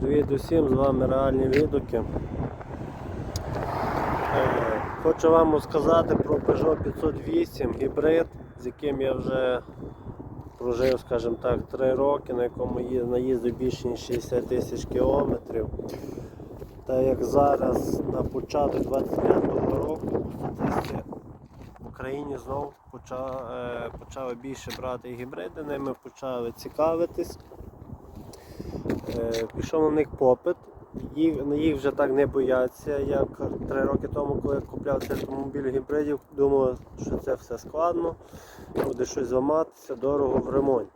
Привіт усім, з вами реальні відгуки. Е, Хочу вам розказати про Peugeot 508 гібрид, з яким я вже прожив, скажімо так, 3 роки, на якому наїздив більше ніж 60 тисяч кілометрів. Та як зараз на початок 25-го року по в Україні знову е, почали більше брати гібриди, ними почали цікавитись. Е, Пішов на них попит. Їх, їх вже так не бояться, як три роки тому, коли я купляв цей автомобіль гібридів, думав, що це все складно, буде щось зламатися, дорого в ремонті.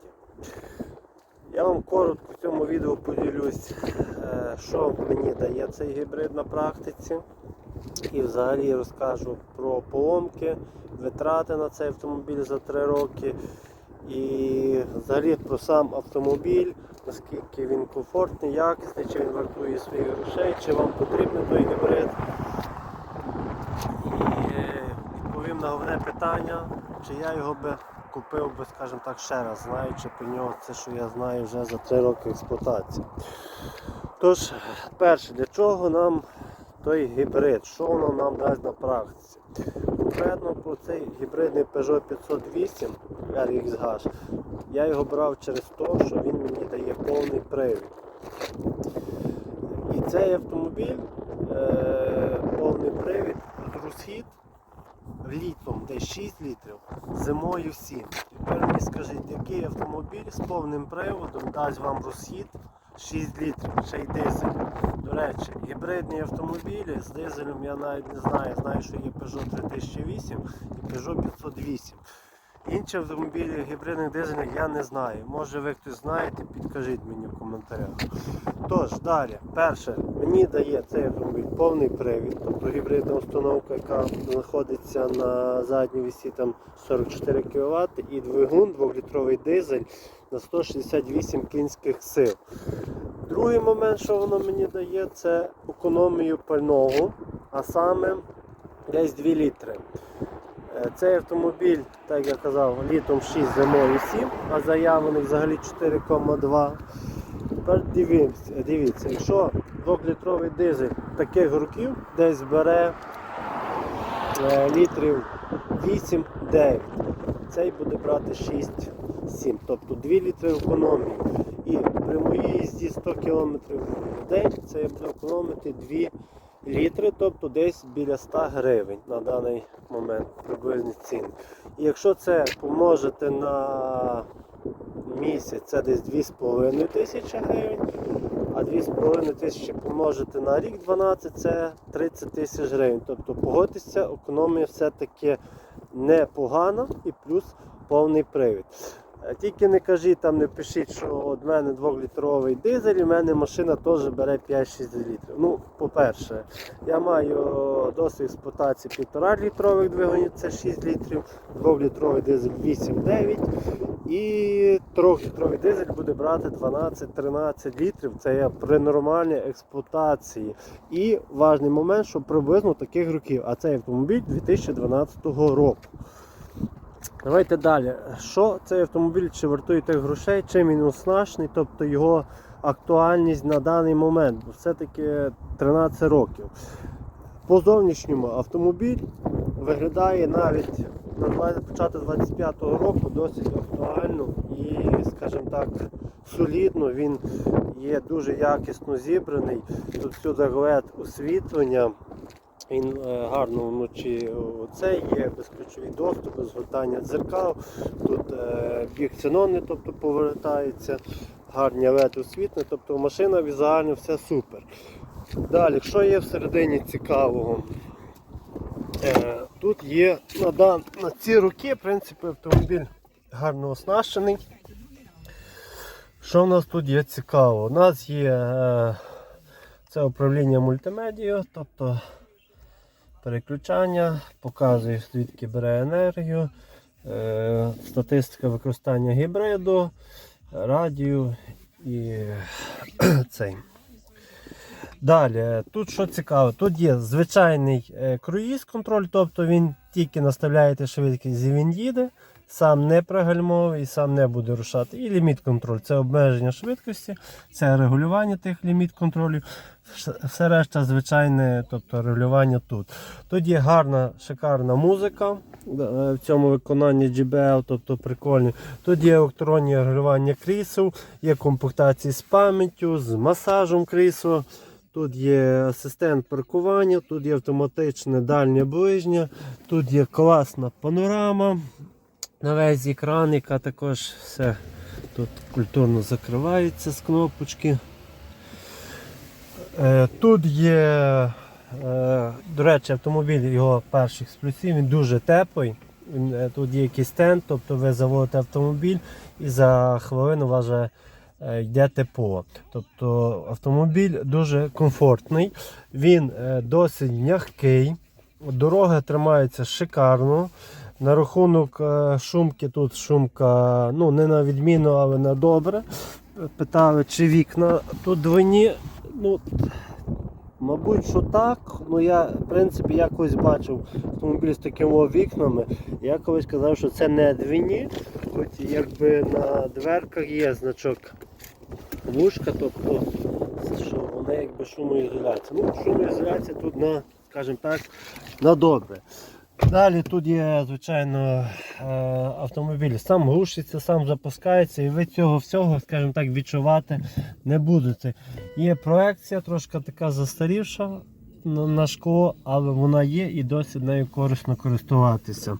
Я вам коротко в цьому відео поділюсь, е, що мені дає цей гібрид на практиці. І взагалі розкажу про поломки, витрати на цей автомобіль за 3 роки. І взагалі про сам автомобіль, наскільки він комфортний, якісний, чи він вартує своїх грошей, чи вам потрібен той гібрид. І е, відповім на головне питання, чи я його би купив би, скажімо так, ще раз, знаючи про нього це, що я знаю вже за 3 роки експлуатації. Тож, перше, для чого нам той гібрид, що воно нам дасть на практиці? Конкретно про цей гібридний Peugeot 508 RXH я його брав через те, що він мені дає повний привід. І цей автомобіль, е, повний привід, розхід літом десь 6 літрів, зимою 7. Тепер мені скажіть, який автомобіль з повним приводом дасть вам розхід 6 літрів, ще й дизель. До речі, гібридні автомобілі з дизелем я навіть не знаю. Знаю, що є Peugeot 3008 і Peugeot 508. Інші автомобілі гібридних дизельних я не знаю. Може ви хтось знаєте, підкажіть мені в коментарях. Тож, далі, перше, мені дає цей автомобіль повний привід, тобто гібридна установка, яка знаходиться на задній вісі там 44 кВт і двигун 2-літровий дизель на 168 кінських сил. Другий момент, що воно мені дає, це економію пального, а саме десь 2 літри. Е, Цей автомобіль, так я казав, літом 6, зимою 7, а заявлений взагалі 4,2. Тепер дивіться, дивіться, якщо 2-літровий дизель таких років десь бере е, літрів 8-9, цей буде брати 6-7, тобто 2 літри економії. І при моїй їзді 100 км в день це я буду економити 2 літри, тобто десь біля 100 гривень на даний момент приблизні ціни. І якщо це помножити на місяць, це десь 2,5 тисячі гривень, а 2,5 тисячі помножити на рік 12 це 30 тисяч гривень. Тобто погодьтеся, економія все-таки непогана і плюс повний привід. Е, Тільки не кажіть там, не пишіть, що от мене 2-літровий дизель, і в мене машина теж бере 5-6 літрів. Ну, по-перше, я маю досвід експлуатації 1,5 літрових двигунів, це 6 літрів, 2-літровий дизель 8-9 і 3-літровий дизель буде брати 12-13 літрів. Це я при нормальній експлуатації. І важний момент, що приблизно таких років, а цей автомобіль 2012 року. Давайте далі. Що цей автомобіль чи вартує тих грошей, чим він оснащений, тобто його актуальність на даний момент, бо все-таки 13 років. По зовнішньому автомобіль виглядає навіть на початку 25-го року досить актуально і, скажімо так, солідно. Він є дуже якісно зібраний. Тут всюди LED освітлення. Він е, гарно вночі це є, безключовий доступ, безгортання дзеркал, тут е, біг ксенони, тобто повертається, гарні LED освітлення, тобто машина візуально все супер. Далі, що є всередині цікавого? Е, тут є на, дан, на ці роки, в принципі, автомобіль гарно оснащений. Що в нас тут є цікаво? У нас є е, це управління мультимедією, тобто переключання, показує, звідки бере енергію, е, статистика використання гібриду, радіо і цей. Далі, тут що цікаво, тут є звичайний е, круїз контроль, тобто він тільки наставляєте швидкість, і він їде, сам не пригальмовує, сам не буде рушати. І ліміт контроль це обмеження швидкості, це регулювання тих ліміт контролів. Все решта звичайне, тобто регулювання тут. Тут є гарна, шикарна музика е, в цьому виконанні JBL, тобто прикольні. Тут є електронні регулювання крісел, є комплектації з пам'яттю, з масажем крісла. Тут є асистент паркування, тут є автоматичне дальнє ближнє, тут є класна панорама на весь екран, яка також все тут культурно закривається з кнопочки. Е, Тут є, е, до речі, автомобіль його перших з плюсів, він дуже теплий. Е, Тут є якийсь стенд, тобто ви заводите автомобіль і за хвилину вже йде тепло. Тобто автомобіль дуже комфортний, він досить м'який, дорога тримається шикарно. На рахунок е, шумки, тут шумка ну, не на відміну, але на добре. Питали, чи вікна тут двойні. Ну, Мабуть, що так. Ну я в принципі якось бачив автомобіль з такими вікнами. Я колись казав, що це не двійні, хоч якби на дверках є значок вушка, тобто що вони якби шумоізоляція. Ну, шумоізоляція тут на, скажімо так, на добре. Далі тут є, звичайно, е, автомобіль сам глушиться, сам запускається, і ви цього всього, скажімо так, відчувати не будете. Є проекція, трошки така застарівша на шкло, але вона є і досить нею корисно користуватися.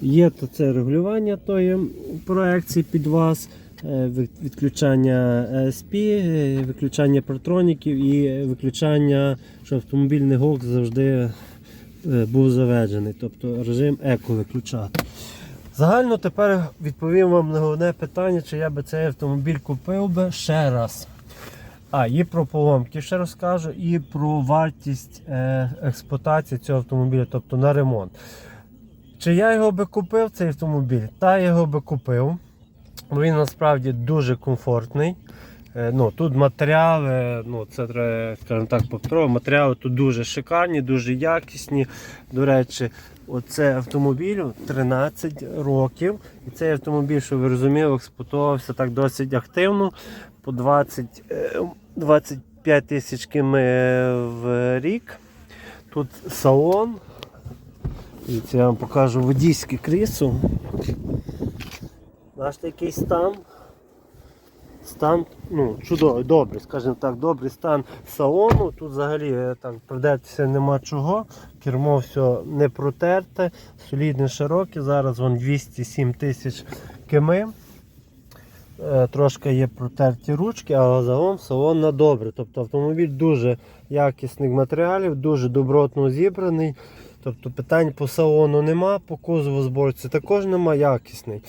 Є то це регулювання тої проекції під вас, е, відключання ESP, е, виключання протроніків і виключання, що автомобільний гулк завжди був заведений, тобто режим еко виключати. Загально тепер відповім вам на головне питання, чи я би цей автомобіль купив би ще раз. А, і про поломки ще розкажу, і про вартість е, експлуатації цього автомобіля, тобто на ремонт. Чи я його би купив, цей автомобіль? Та я його би купив. Він насправді дуже комфортний. Е, Ну, тут матеріали, ну, це треба, скажімо так, повторювати, матеріали тут дуже шикарні, дуже якісні. До речі, оце автомобілю 13 років. І цей автомобіль, що ви розуміли, експлуатувався так досить активно. По 20, е, 25 тисяч км в рік. Тут салон. І це я вам покажу водійське крісло. Бачите, який стан. Стан ну, чудовий, добрий, скажімо так, добрий стан салону. Тут взагалі е, так придертися нема чого. Кермо все не протерте, солідне широке. Зараз вон 207 тисяч км. Е, Трошки є протерті ручки, але загалом салон на добре. Тобто автомобіль дуже якісних матеріалів, дуже добротно зібраний. Тобто питань по салону нема, по кузову зборці також нема якісний.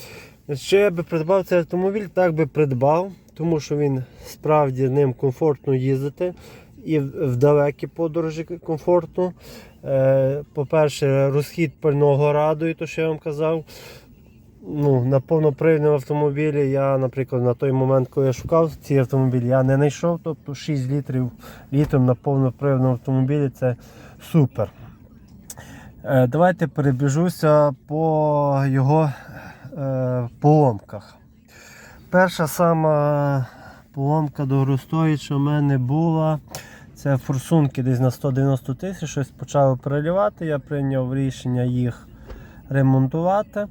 Що я би придбав цей автомобіль, так би придбав, тому що він справді ним комфортно їздити і в далекі подорожі комфортно. Е, По-перше, розхід пального радує, то що я вам казав. Ну, на повнопривідному автомобілі я, наприклад, на той момент, коли я шукав ці автомобілі, я не знайшов. Тобто 6 літрів літром на повнопривідному автомобілі це супер. Е, Давайте перебіжуся по його е, поломках. Перша сама поломка дорогостояча в мене була. Це форсунки десь на 190 тисяч, щось почало переливати. Я прийняв рішення їх ремонтувати.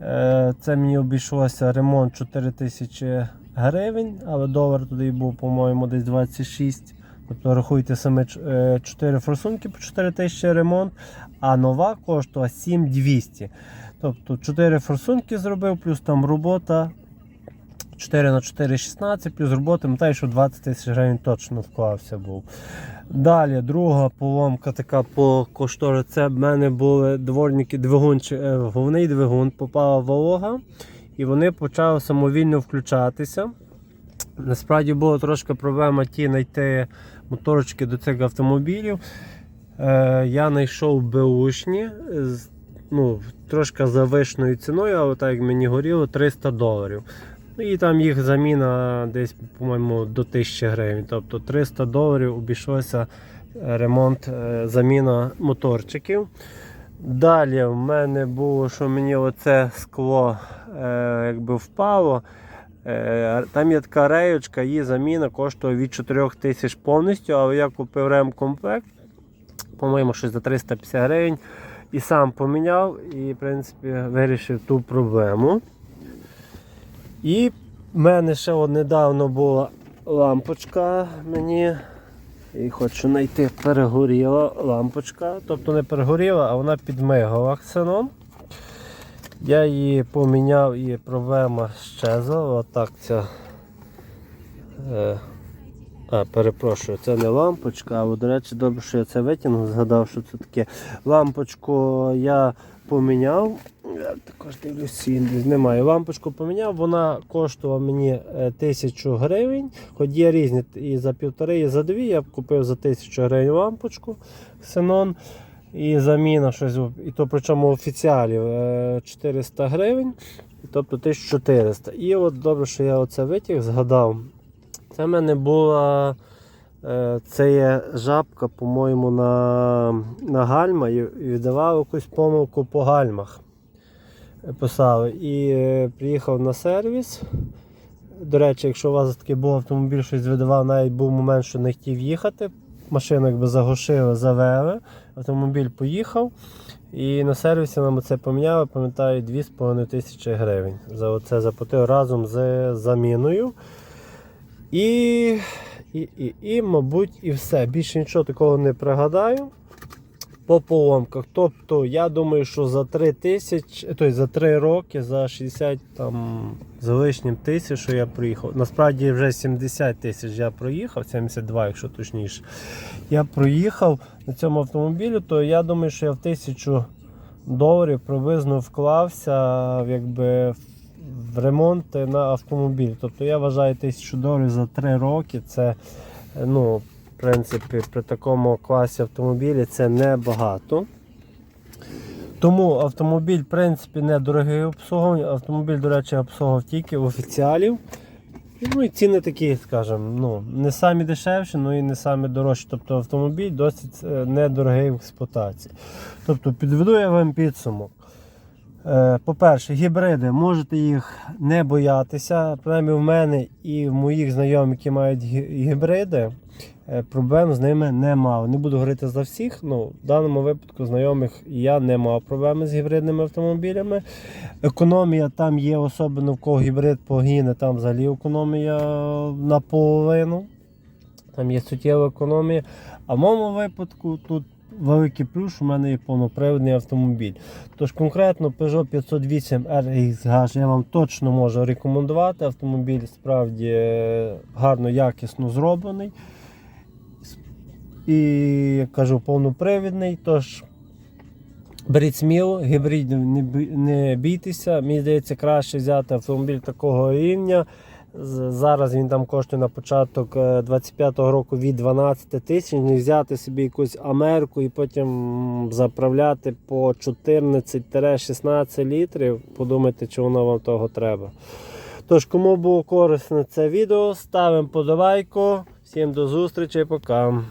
Е, Це мені обійшлося ремонт 4 тисячі гривень, але долар туди був, по-моєму, десь 26. Тобто рахуйте саме 4 форсунки по 4 тисячі ремонт, а нова коштує 7200. Тобто 4 форсунки зробив, плюс там робота 4 на 4 16, плюс робота, пам'ятаю, що 20 тисяч гривень точно вклався був. Далі друга поломка така по коштору. Це в мене були дворники двигун, е, головний двигун, попала волога, і вони почали самовільно включатися. Насправді була трошки проблема ті знайти моторочки до цих автомобілів. Е, я знайшов беушні, ну, трошки завишеною ціною, але так як мені горіло, 300 доларів. Ну, І там їх заміна десь, по-моєму, до 1000 гривень. Тобто 300 доларів обійшлося е, ремонт, е, заміна моторчиків. Далі в мене було, що мені оце скло е, якби впало. Е, там є така реєчка, її заміна коштує від 4 тисяч повністю, але я купив ремкомплект, по-моєму, щось за 350 гривень. І сам поміняв і, в принципі, вирішив ту проблему. І в мене ще от недавно була лампочка мені. І хочу знайти перегоріла лампочка. Тобто не перегоріла, а вона підмигала ксеном. Я її поміняв і проблема щезла. Отак ця. Е, а, перепрошую, це не лампочка, а до речі, добре, що я це витягнув, згадав, що це таке. Лампочку я поміняв. Я також дивлюсь, її немає. Лампочку поміняв, вона коштувала мені е, тисячу гривень. Хоч є різні і за півтори, і за дві. Я купив за тисячу гривень лампочку Xenon. І заміна щось, і то причому офіціалів е, 400 гривень, тобто 1400. І от добре, що я оце витяг, згадав. Це в мене була е, це є жабка, по-моєму, на, на гальма і віддавав якусь помилку по гальмах. Писали. І е, приїхав на сервіс. До речі, якщо у вас такий був автомобіль, щось видавав, навіть був момент, що не хотів їхати. Машину якби заглушили, завели, автомобіль поїхав. І на сервісі нам це поміняли, пам'ятаю, 2,5 тисячі гривень. За це заплатив разом з заміною. І, і, і, і, мабуть, і все. Більше нічого такого не пригадаю. По поломках. Тобто, я думаю, що за 3 тисячі, тобто за 3 роки, за 60 там з тисяч, що я проїхав. Насправді вже 70 тисяч я проїхав, 72, якщо точніше. Я проїхав на цьому автомобілі, то я думаю, що я в тисячу доларів приблизно вклався якби, в- ремонт на автомобіль. Тобто я вважаю тисячу доларів за 3 роки. Це ну, принципі при такому класі автомобілі це небагато. Тому автомобіль, в принципі, не дорогий обслуговування. Автомобіль, до речі, обслуговував тільки в офіціалів. Ну і ціни такі, скажімо, ну, не самі дешевші, ну і не самі дорожчі. Тобто автомобіль досить е, недорогий в експлуатації. Тобто підведу я вам підсумок. Е, По-перше, гібриди, можете їх не боятися. Принаймні в мене і в моїх знайомих, які мають гібриди, проблем з ними не мав. Не буду говорити за всіх, ну в даному випадку знайомих я не мав проблеми з гібридними автомобілями. Економія там є, особливо в кого гібрид погине, там взагалі економія наполовину. Там є суттєва економія. А в моєму випадку тут великий плюс, в мене є повноприводний автомобіль. Тож конкретно Peugeot 508 RXH я вам точно можу рекомендувати. Автомобіль справді е, гарно, якісно зроблений. І як кажу, повнопривідний. Тож беріть сміло, гібридів не, бійтеся. Мені здається, краще взяти автомобіль такого рівня. Зараз він там коштує на початок е, 25-го року від 12 тисяч. Не взяти собі якусь Америку і потім заправляти по 14-16 літрів. Подумайте, чи воно вам того треба. Тож, кому було корисне це відео, ставимо подобайку. Всім до зустрічі, пока.